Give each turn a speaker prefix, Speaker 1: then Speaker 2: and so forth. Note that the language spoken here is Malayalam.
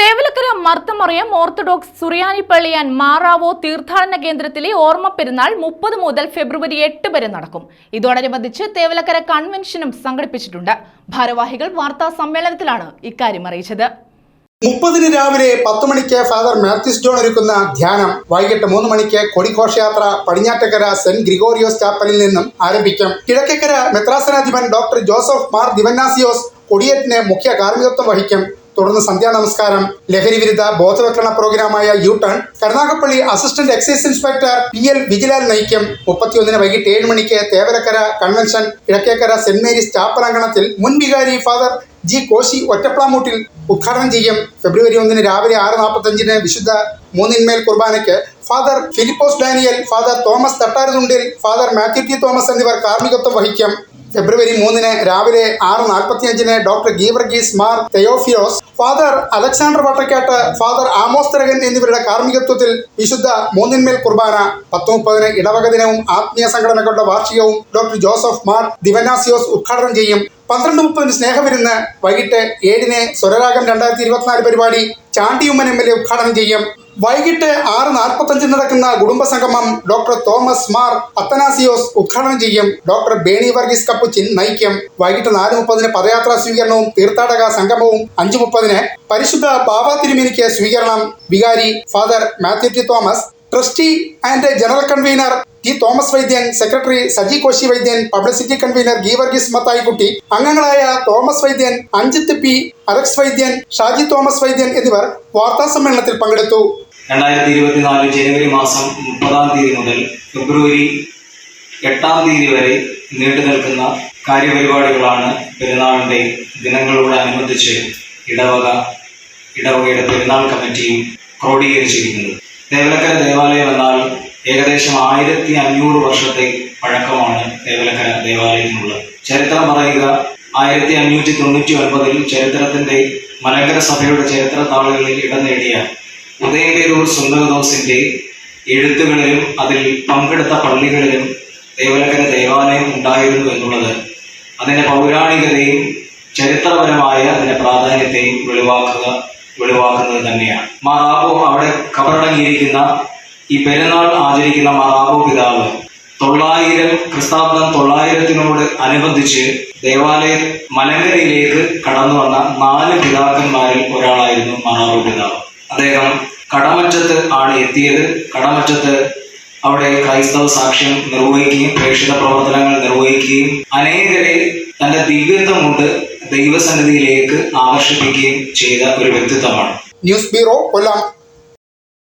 Speaker 1: തേവലക്കര മർത്തമറിയം ഓർത്തഡോക്സ് സുറിയാനി പള്ളിയാൻ മാറാവോ തീർത്ഥാടന കേന്ദ്രത്തിലെ ഓർമ്മ പെരുന്നാൾ മുപ്പത് മുതൽ ഫെബ്രുവരി എട്ട് വരെ നടക്കും. ഇതോടനുബന്ധിച്ച് തേവലക്കര കൺവെൻഷനും സംഘടിപ്പിച്ചിട്ടുണ്ട്. ഭാരവാഹികൾ വാർത്താ സമ്മേളനത്തിലാണ് ഇക്കാര്യം അറിയിച്ചത്.
Speaker 2: മുപ്പതിന് രാവിലെ പത്ത് മണിക്ക് ഫാദർ മാത്യൂസ് ജോൺ ഒരുക്കുന്ന ധ്യാനം വൈകിട്ട് മൂന്ന് മണിക്ക് കൊടിഘോഷയാത്ര പടിഞ്ഞാറ്റക്കര സെന്റ് ഗ്രിഗോറിയോസ് ചാപ്പലിൽ നിന്നും ആരംഭിക്കും. കിഴക്കേക്കര മെത്രാസനാധിപൻ ഡോക്ടർ ജോസഫ് മാർ ദിവന്നാസിയോസ് കൊടിയേറ്റിന് മുഖ്യ കാർമ്മികത്വം വഹിക്കും. തുടർന്ന് സന്ധ്യാ നമസ്കാരം. ലഹരി വിരുദ്ധ ബോധവൽക്കരണ പ്രോഗ്രാമായ U turn Karunagappally assistant excise inspector P L Vijilal നയിക്കും. മുപ്പത്തിയൊന്നിന് വൈകിട്ട് ഏഴ് മണിക്ക് Thevarakkara convention Kizhakkekara saint Mary's ചാപ്പറാങ്കണത്തിൽ മുൻ വികാരി ഫാദർ ജി കോശി ഒറ്റപ്ലാമൂട്ടിൽ ഉദ്ഘാടനം ചെയ്യും. ഫെബ്രുവരി ഒന്നിന് രാവിലെ ആറ് നാൽപ്പത്തഞ്ചിന് വിശുദ്ധ മൂന്നിന്മേൽ കുർബാനയ്ക്ക് father Philipose Daniel father Thomas Thattarathundil father Mathew T Thomas എന്നിവർ കാർമ്മികത്വം വഹിക്കും. ഫെബ്രുവരി മൂന്നിന് രാവിലെ ആറ് നാൽപ്പത്തിയഞ്ചിന് doctor Geevarghese Mar Theophilos father Alexander Vattakkattu father Amos Tharakan എന്നിവരുടെ കാർമ്മികത്വത്തിൽ വിശുദ്ധ മൂന്നിന്മേൽ കുർബാന പത്ത് മുപ്പതിന് ഇടവക ദിനവും ആത്മീയ സംഘടനകളുടെ വാർഷികവും ഡോക്ടർ ജോസഫ് മാർ ദിവനാസിയോസ് ഉദ്ഘാടനം ചെയ്യും. പന്ത്രണ്ട് മുപ്പതിന് സ്നേഹവിരുന്ന് വൈകിട്ട് ഏഴിന് സ്വരരാഗം രണ്ടായിരത്തി ഇരുപത്തിനാല് പരിപാടി ചാണ്ടിയുമ്മൻ എം എൽ എ ഉദ്ഘാടനം ചെയ്യും. വൈകിട്ട് ആറ് നാൽപ്പത്തഞ്ചിന് നടക്കുന്ന കുടുംബസംഗമം ഡോക്ടർ തോമസ് മാർ അത്തനാസിയോസ് ഉദ്ഘാടനം ചെയ്യും. ഡോക്ടർ ബേണി വർഗീസ് കപ്പുച്ചിൻ നയിക്കും. വൈകിട്ട് നാല് മുപ്പതിന് പദയാത്രാ സ്വീകരണവും തീർത്ഥാടക സംഗമവും. അഞ്ചു മുപ്പതിന് പരിശുദ്ധ ബാബ തിരുമേനിക്ക് സ്വീകരണം. വികാരി father Mathew T Thomas trustee and general convener T Thomas Vaidyan secretary Saji Koshy Vaidyan publicity convener Geevarghese Mathaikutty അംഗങ്ങളായ Thomas Vaidyan Anjith P Alex Vaidyan Shaji Thomas Vaidyan എന്നിവർ വാർത്താ സമ്മേളനത്തിൽ പങ്കെടുത്തു.
Speaker 3: രണ്ടായിരത്തി ഇരുപത്തിനാല് ജനുവരി മാസം മുപ്പതാം തീയതി മുതൽ ഫെബ്രുവരി എട്ടാം തീയതി വരെ നീണ്ടു നിൽക്കുന്ന കാര്യപരിപാടികളാണ് പെരുന്നാളിന്റെ ദിനങ്ങളോടനുബന്ധിച്ച് ഇടവക ഇടവകയുടെ പെരുന്നാൾ കമ്മിറ്റിയും ക്രോഡീകരിച്ചിരിക്കുന്നത്. ദേവലക്കര ദേവാലയം എന്നാൽ ഏകദേശം ആയിരത്തി അഞ്ഞൂറ് വർഷത്തെ പഴക്കമാണ് ദേവലക്കര ദേവാലയത്തിനുള്ളത്. ചരിത്രം പറയുക ആയിരത്തി അഞ്ഞൂറ്റി തൊണ്ണൂറ്റി ഒൻപതിൽ ചരിത്രത്തിന്റെ മലങ്കര സഭയുടെ ചരിത്ര താളുകളിൽ ഇടം നേടിയ ഉദയംപേരൂർ സുന്ദരദോസിന്റെ എഴുത്തുകളിലും അതിൽ പങ്കെടുത്ത പള്ളികളിലും ദേവലക്കര ദേവാലയം ഉണ്ടായിരുന്നു എന്നുള്ളത് അതിന്റെ പൗരാണികതയും ചരിത്രപരമായ അതിന്റെ പ്രാധാന്യത്തെയും വെളിവാക്കുക വെളിവാക്കുന്നത് തന്നെയാണ്. മാറാബോ അവിടെ കബറടങ്ങിയിരിക്കുന്ന ഈ പെരുന്നാൾ ആചരിക്കുന്ന മാറാബോ പിതാവ് തൊള്ളായിരം ക്രിസ്താബ്ദം തൊള്ളായിരത്തിനോട് അനുബന്ധിച്ച് ദേവാലയ മലങ്കരയിലേക്ക് കടന്നു വന്ന നാല് പിതാക്കന്മാരിൽ ഒരാളായിരുന്നു മാറാബോ പിതാവ്. അദ്ദേഹം കടമറ്റത്ത് ആണ് എത്തിയത്. കടമറ്റത്ത് അവിടെ ക്രൈസ്തവ സാക്ഷ്യം നിർവഹിക്കുകയും പ്രേക്ഷിത പ്രവർത്തനങ്ങൾ നിർവഹിക്കുകയും അനേകരെ തന്റെ ദിവ്യത്വം കൊണ്ട് ദൈവസന്നിധിയിലേക്ക് ആകർഷിപ്പിക്കുകയും ചെയ്ത ഒരു വ്യക്തിത്വമാണ്.
Speaker 2: News bureau Kollam.